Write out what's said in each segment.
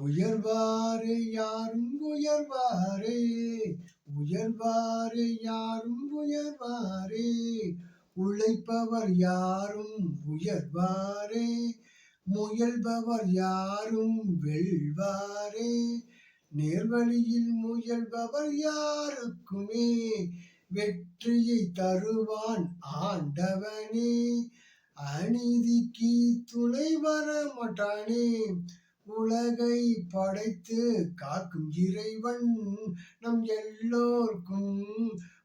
உயர்வாரே யாரும் உயர்வாரே உயர்வாரே யாரும் உயர்வாரே உழைப்பவர் யாரும் உயர்வாரே முயல்பவர் யாரும் வெல்வாரே நேர்வழியில் முயல்பவர் யாருக்குமே வெற்றியை தருவான் ஆண்டவனே. அநீதிக்கு துணை வர மாட்டானே. உலகை படைத்து காக்கும் இறைவன் நம் எல்லோர்க்கும்.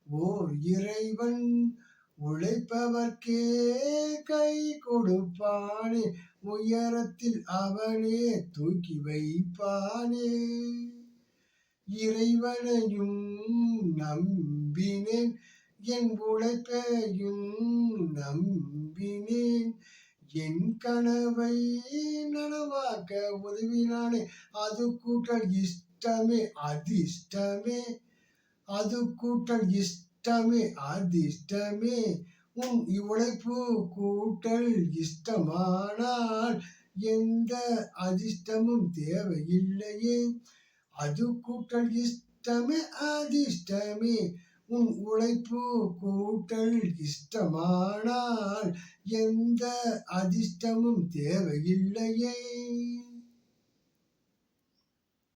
ஓர் இறைவன் உழைப்பவர்க்கே கை கொடுப்பானே உயரத்தில் அவனே தூக்கி வைப்பானே. இறைவனையும் நம்பினேன் என் உழைப்பையும் நம்பினேன். என் கனவை உருவாக்க உதவினானே. அது கூட்டல் இஷ்டமே அதிர்ஷ்டமே. அது கூட்டல் இஷ்டமே அதிர்ஷ்டமே. உன் உழைப்பு கூட்டல் இஷ்டமானால் எந்த அதிர்ஷ்டமும் தேவையில்லையே. அது கூட்டல் இஷ்டமே அதிர்ஷ்டமே. உன் உழைப்பு கூட்டல் இஷ்டமானால் எந்த அதிர்ஷ்டமும் தேவையில்லையே.